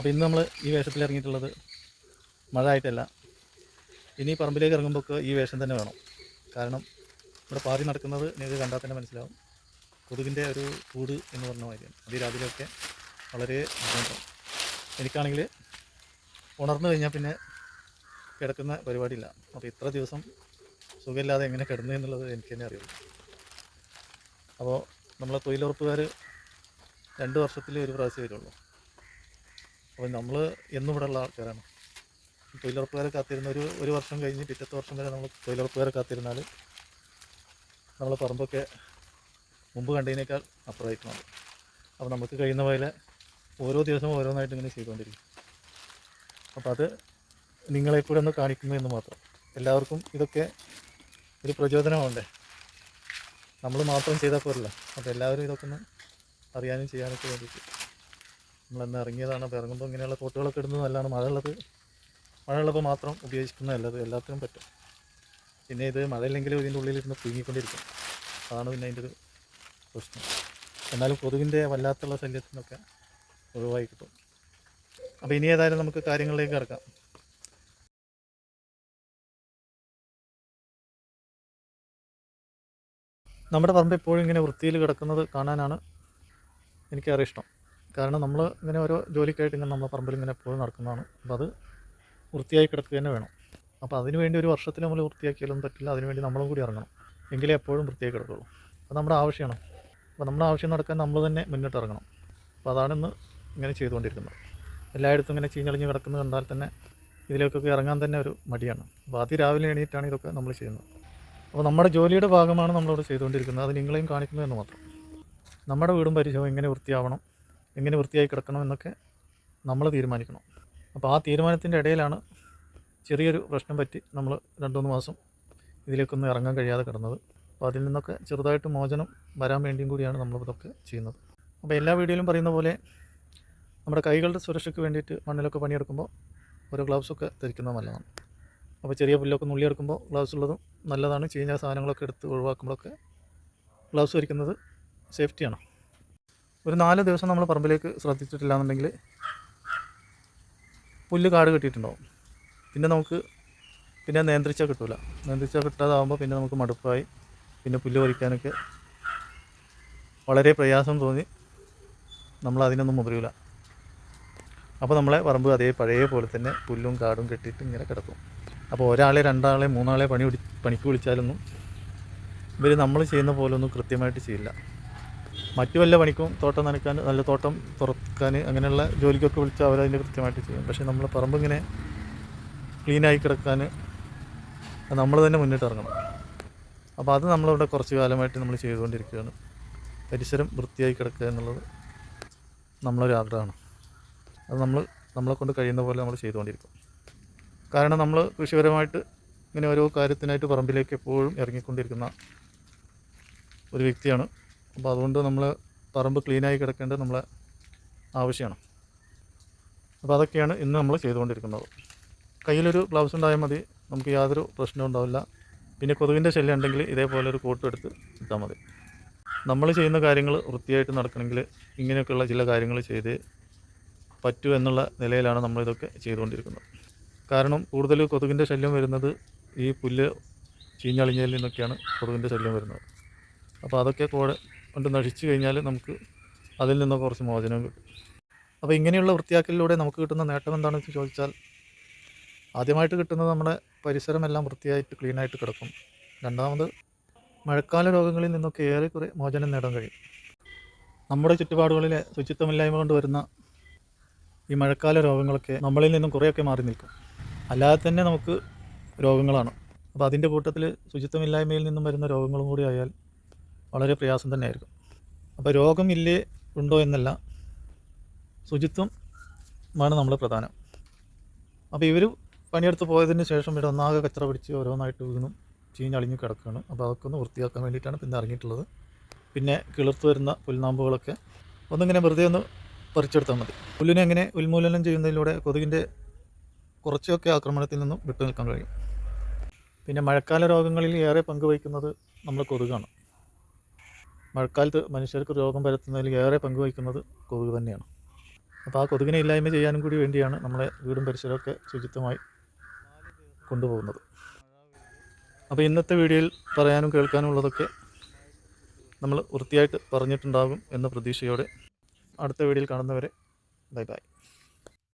അപ്പോൾ ഇന്ന് നമ്മൾ ഈ വേഷത്തിൽ ഇറങ്ങിയിട്ടുള്ളത് മഴ ആയിട്ടല്ല ഇനി പറമ്പിലേക്ക് ഇറങ്ങുമ്പോൾ ഈ വേഷം തന്നെ വേണം. കാരണം ഇവിടെ പാതി നടക്കുന്നത് നിങ്ങൾക്ക് കണ്ടാൽ തന്നെ മനസ്സിലാവും. കൊതുകിന്റെ ഒരു കൂട് എന്ന് പറഞ്ഞ മാതിരിയാണ് അത് രാവിലെയൊക്കെ വളരെ ബുദ്ധിമുട്ടാണ് എനിക്കാണെങ്കിൽ ഉണർന്നു കഴിഞ്ഞാൽ പിന്നെ കിടക്കുന്ന പരിപാടിയില്ല. അപ്പോൾ ഇത്ര ദിവസം സുഖമില്ലാതെ എങ്ങനെ കിടന്നു എന്നുള്ളത് എനിക്ക് തന്നെ അറിയുള്ളൂ അപ്പോൾ നമ്മളെ തൊഴിലുറപ്പുകാർ രണ്ട് വർഷത്തിൽ ഒരു പ്രാവശ്യം വരുള്ളൂ. അപ്പോൾ നമ്മൾ എന്നും ഇവിടെ ഉള്ള ആൾക്കാരാണ്. തൊഴിലുറപ്പുകാരെ കാത്തിരുന്ന ഒരു ഒരു വർഷം കഴിഞ്ഞ് പിറ്റത്തെ വർഷം വരെ നമ്മൾ തൊഴിലുറപ്പുകാരെ കാത്തിരുന്നാൽ നമ്മളെ പറമ്പൊക്കെ മുമ്പ് കണ്ടതിനേക്കാൾ അപ്പുറമായിട്ട് മാറും അപ്പോൾ നമുക്ക് കഴിയുന്ന പോലെ ഓരോ ദിവസവും ഓരോന്നായിട്ട് ഇങ്ങനെ ചെയ്തുകൊണ്ടിരിക്കും. അപ്പോൾ അത് നിങ്ങളെ കൂടെ ഒന്ന് കാണിക്കുന്നു എന്ന് മാത്രം. എല്ലാവർക്കും ഇതൊക്കെ ഒരു പ്രചോദനമാവണ്ടേ? നമ്മൾ മാത്രം ചെയ്താൽ പോരല്ലോ. അപ്പോൾ എല്ലാവരും ഇതൊക്കെ ഒന്ന് അറിയാനും ചെയ്യാനൊക്കെ വേണ്ടിയിട്ട്. നമ്മളന്ന് ഇറങ്ങിയതാണ്. അപ്പോൾ ഇറങ്ങുമ്പോൾ ഇങ്ങനെയുള്ള കോട്ടുകളൊക്കെ ഇടുന്നത് നല്ലതാണ്. മഴയുള്ളത് മഴയുള്ളപ്പോൾ മാത്രം ഉപയോഗിക്കുന്നത് നല്ലത്. എല്ലാത്തിനും പറ്റും. പിന്നെ ഇത് മഴയില്ലെങ്കിലും ഇതിന്റെ ഉള്ളിലിരുന്ന് പുഴുങ്ങിക്കൊണ്ടിരിക്കും അതാണ് പിന്നെ അതിന്റെ ഒരു പ്രശ്നം. എന്നാലും കൊതുകിന്റെ വല്ലാത്തുള്ള ശല്യത്തിനൊക്കെ ഒഴിവായി കിട്ടും. അപ്പോൾ ഇനി ഏതായാലും നമുക്ക് കാര്യങ്ങളിലേക്ക് കിടക്കാം. നമ്മുടെ പറമ്പ് എപ്പോഴും ഇങ്ങനെ വൃത്തിയിൽ കിടക്കുന്നത് കാണാനാണ് എനിക്കേറെ ഇഷ്ടം. കാരണം നമ്മൾ ഇങ്ങനെ ഓരോ ജോലിക്കായിട്ട് ഇങ്ങനെ നമ്മുടെ പറമ്പിൽ ഇങ്ങനെ എപ്പോഴും നടക്കുന്നതാണ്. അപ്പോൾ അത് വൃത്തിയായി കിടക്കുക തന്നെ വേണം. അപ്പോൾ അതിന് വേണ്ടി ഒരു വർഷത്തിൽ നമ്മൾ വൃത്തിയാക്കിയാലൊന്നും പറ്റില്ല. അതിന് വേണ്ടി നമ്മളും കൂടി ഇറങ്ങണം. എങ്കിലേ എപ്പോഴും വൃത്തിയായി കിടക്കുള്ളൂ. അപ്പോൾ നമ്മുടെ ആവശ്യമാണ് അപ്പോൾ നമ്മുടെ ആവശ്യം നടക്കാൻ നമ്മൾ തന്നെ മുന്നിട്ട് ഇറങ്ങണം. അപ്പോൾ അതാണ് ഇന്ന് ഇങ്ങനെ ചെയ്തുകൊണ്ടിരിക്കുന്നത്. എല്ലായിടത്തും ഇങ്ങനെ ചീഞ്ഞളിഞ്ഞ് കിടക്കുന്നത് കണ്ടാൽ തന്നെ ഇതിലേക്കൊക്കെ ഇറങ്ങാൻ തന്നെ ഒരു മടിയാണ്. അപ്പോൾ അതിരാവിലെ എണീറ്റാണ് ഇതൊക്കെ നമ്മൾ ചെയ്യുന്നത്. അപ്പോൾ നമ്മുടെ ജോലിയുടെ ഭാഗമാണ് നമ്മളിവിടെ ചെയ്തുകൊണ്ടിരിക്കുന്നത്. അത് നിങ്ങളെയും കാണിക്കുന്നു എന്ന് മാത്രം. നമ്മുടെ വീടും പരിചയവും എങ്ങനെ വൃത്തിയാവണം? എങ്ങനെ വൃത്തിയായി കിടക്കണം എന്നൊക്കെ നമ്മൾ തീരുമാനിക്കണം. അപ്പോൾ ആ തീരുമാനത്തിന്റെ ഇടയിലാണ് ചെറിയൊരു പ്രശ്നം പറ്റി നമ്മൾ രണ്ട് മൂന്ന് മാസം ഇതിലേക്കൊന്നും ഇറങ്ങാൻ കഴിയാതെ കിടന്നത്. അപ്പോൾ അതിൽ നിന്നൊക്കെ ചെറുതായിട്ട് മോചനം വരാൻ വേണ്ടിയും കൂടിയാണ് നമ്മൾ ഇതൊക്കെ ചെയ്യുന്നത്. അപ്പോൾ എല്ലാ വീഡിയോയിലും പറയുന്ന പോലെ നമ്മുടെ കൈകളുടെ സുരക്ഷയ്ക്ക് വേണ്ടിയിട്ട് മണ്ണിലൊക്കെ പണിയെടുക്കുമ്പോൾ ഓരോ ഗ്ലൗസൊക്കെ ധരിക്കുന്നത് നല്ലതാണ്. അപ്പോൾ ചെറിയ പുല്ലൊക്കെ നുള്ളിയെടുക്കുമ്പോൾ ഗ്ലൗസ് ഉള്ളതും നല്ലതാണ്. ചീഞ്ഞ സാധനങ്ങളൊക്കെ എടുത്ത് ഒഴിവാക്കുമ്പോഴൊക്കെ ഗ്ലൗസ് ധരിക്കുന്നത് സേഫ്റ്റിയാണ്. ഒരു നാല് ദിവസം നമ്മൾ പറമ്പിലേക്ക് ശ്രദ്ധിച്ചിട്ടില്ല എന്നുണ്ടെങ്കിൽ പുല്ല് കാട് കിട്ടിയിട്ടുണ്ടാവും. പിന്നെ നമുക്ക് പിന്നെ നിയന്ത്രിച്ചാൽ കിട്ടില്ല നിയന്ത്രിച്ചാൽ കിട്ടാതാവുമ്പോൾ പിന്നെ നമുക്ക് മടുപ്പായി. പിന്നെ പുല്ല് പറിക്കാനൊക്കെ വളരെ പ്രയാസം തോന്നി. നമ്മൾ അതിനൊന്നും മുതിരില്ല അപ്പോൾ നമ്മളെ പറമ്പ് അതേ പഴയ പോലെ തന്നെ പുല്ലും കാടും കെട്ടിയിട്ട് ഇങ്ങനെ കിടക്കും. അപ്പോൾ ഒരാളെ രണ്ടാളെ മൂന്നാളെ പണി പണിക്ക് വിളിച്ചാലൊന്നും ഇവർ നമ്മൾ ചെയ്യുന്ന പോലൊന്നും കൃത്യമായിട്ട് ചെയ്യില്ല. മറ്റു വല്ല പണിക്കും തോട്ടം നനയ്ക്കാൻ നല്ല തോട്ടം തുറക്കാൻ അങ്ങനെയുള്ള ജോലിക്കൊക്കെ വിളിച്ചാൽ അവരതിന്റെ കൃത്യമായിട്ട് ചെയ്യും. പക്ഷേ നമ്മൾ പറമ്പ് ഇങ്ങനെ ക്ലീനായി കിടക്കാൻ നമ്മൾ തന്നെ മുന്നിട്ട് ഇറങ്ങണം. അപ്പോൾ അത് നമ്മളിവിടെ കുറച്ച് കാലമായിട്ട് നമ്മൾ ചെയ്തുകൊണ്ടിരിക്കുകയാണ്. പരിസരം വൃത്തിയായി കിടക്കുക എന്നുള്ളത് നമ്മളൊരു ആഗ്രഹമാണ്. അത് നമ്മൾ നമ്മളെ കൊണ്ട് കഴിയുന്ന പോലെ നമ്മൾ ചെയ്തുകൊണ്ടിരിക്കും. കാരണം നമ്മൾ കൃഷിപരമായിട്ട് ഇങ്ങനെ ഓരോ കാര്യത്തിനായിട്ട് പറമ്പിലേക്ക് എപ്പോഴും ഇറങ്ങിക്കൊണ്ടിരിക്കുന്ന ഒരു വ്യക്തിയാണ് അപ്പോൾ അതുകൊണ്ട് നമ്മൾ പറമ്പ് ക്ലീനായി കിടക്കേണ്ടത് നമ്മളെ ആവശ്യമാണ്. അപ്പോൾ അതൊക്കെയാണ് ഇന്ന് നമ്മൾ ചെയ്തുകൊണ്ടിരിക്കുന്നത്. കയ്യിലൊരു ഗ്ലൗസ് ഉണ്ടായാൽ മതി. നമുക്ക് യാതൊരു പ്രശ്നവും ഉണ്ടാവില്ല. പിന്നെ കൊതുകിന്റെ ശല്യം ഉണ്ടെങ്കിൽ ഇതേപോലെ ഒരു കോട്ടും എടുത്ത് ഇട്ടാൽ മതി. നമ്മൾ ചെയ്യുന്ന കാര്യങ്ങൾ വൃത്തിയായിട്ട് നടക്കണമെങ്കിൽ ഇങ്ങനെയൊക്കെയുള്ള ചില കാര്യങ്ങൾ ചെയ്ത് പറ്റൂ എന്നുള്ള നിലയിലാണ് നമ്മളിതൊക്കെ ചെയ്തുകൊണ്ടിരിക്കുന്നത്. കാരണം കൂടുതൽ കൊതുകിന്റെ ശല്യം വരുന്നത് ഈ പുല്ല് ചീഞ്ഞളിഞ്ഞതിൽ നിന്നൊക്കെയാണ് കൊതുകിന്റെ ശല്യം വരുന്നത്. അപ്പോൾ അതൊക്കെ കൂടെ കൊണ്ട് നശിച്ചു കഴിഞ്ഞാൽ നമുക്ക് അതിൽ നിന്ന് കുറച്ച് മോചനം കിട്ടും. അപ്പോൾ ഇങ്ങനെയുള്ള വൃത്തിയാക്കലിലൂടെ നമുക്ക് കിട്ടുന്ന നേട്ടം എന്താണെന്ന് ചോദിച്ചാൽ ആദ്യമായിട്ട് കിട്ടുന്നത് നമ്മുടെ പരിസരമെല്ലാം വൃത്തിയായിട്ട് ക്ലീനായിട്ട് കിടക്കും. രണ്ടാമത് മഴക്കാല രോഗങ്ങളിൽ നിന്നൊക്കെ ഏറെക്കുറെ മോചനം നേടാൻ കഴിയും. നമ്മുടെ ചുറ്റുപാടുകളിലെ ശുചിത്വമില്ലായ്മ കൊണ്ട് വരുന്ന ഈ മഴക്കാല രോഗങ്ങളൊക്കെ നമ്മളിൽ നിന്നും കുറേയൊക്കെ മാറി നിൽക്കും. അല്ലാതെ തന്നെ നമുക്ക് രോഗങ്ങളാണ്. അപ്പോൾ അതിന്റെ കൂട്ടത്തിൽ ശുചിത്വമില്ലായ്മയിൽ നിന്നും വരുന്ന രോഗങ്ങളും കൂടി ആയാൽ വളരെ പ്രയാസം തന്നെയായിരിക്കും. അപ്പോൾ രോഗമില്ലേ ഉണ്ടോ എന്നല്ല ശുചിത്വം ആണ് നമ്മൾ പ്രധാനം. അപ്പോൾ ഇവർ പണിയെടുത്ത് പോയതിന് ശേഷം ഇവിടെ ഒന്നാകെ കച്ചറ പിടിച്ച് ഓരോന്നായിട്ട് വീണു ചീഞ്ഞളിഞ്ഞ് കിടക്കുകയാണ്. അപ്പോൾ അതൊക്കെ ഒന്ന് വൃത്തിയാക്കാൻ വേണ്ടിയിട്ടാണ് പിന്നെ ഇറങ്ങിയിട്ടുള്ളത്. പിന്നെ കിളിർത്ത് വരുന്ന പുൽനാമ്പുകളൊക്കെ ഒന്നിങ്ങനെ വെറുതെ ഒന്ന് പറിച്ചെടുത്താൽ മതി. പുല്ലിനെ എങ്ങനെ ഉന്മൂലനം ചെയ്യുന്നതിലൂടെ കൊതുകിന്റെ കുറച്ചൊക്കെ ആക്രമണത്തിൽ നിന്നും വിട്ടു നിൽക്കാൻ കഴിയും. പിന്നെ മഴക്കാല രോഗങ്ങളിൽ ഏറെ പങ്കുവഹിക്കുന്നത് നമ്മൾ കൊതുകാണ്. മഴക്കാലത്ത് മനുഷ്യർക്ക് രോഗം പരത്തുന്നതിൽ ഏറെ പങ്കുവഹിക്കുന്നത് കൊതുക് തന്നെയാണ്. അപ്പോൾ ആ കൊതുകിനെ ഇല്ലായ്മ ചെയ്യാനും കൂടി വേണ്ടിയാണ് നമ്മളെ വീടും പരിസരമൊക്കെ ശുചിത്വമായി കൊണ്ടുപോകുന്നത്. അപ്പോൾ ഇന്നത്തെ വീഡിയോയിൽ പറയാനും കേൾക്കാനും ഉള്ളതൊക്കെ നമ്മൾ വൃത്തിയായിട്ട് പറഞ്ഞിട്ടുണ്ടാകും എന്ന പ്രതീക്ഷയോടെ അടുത്ത വീഡിയോയിൽ കാണുന്നവരെ ബൈ ബൈ.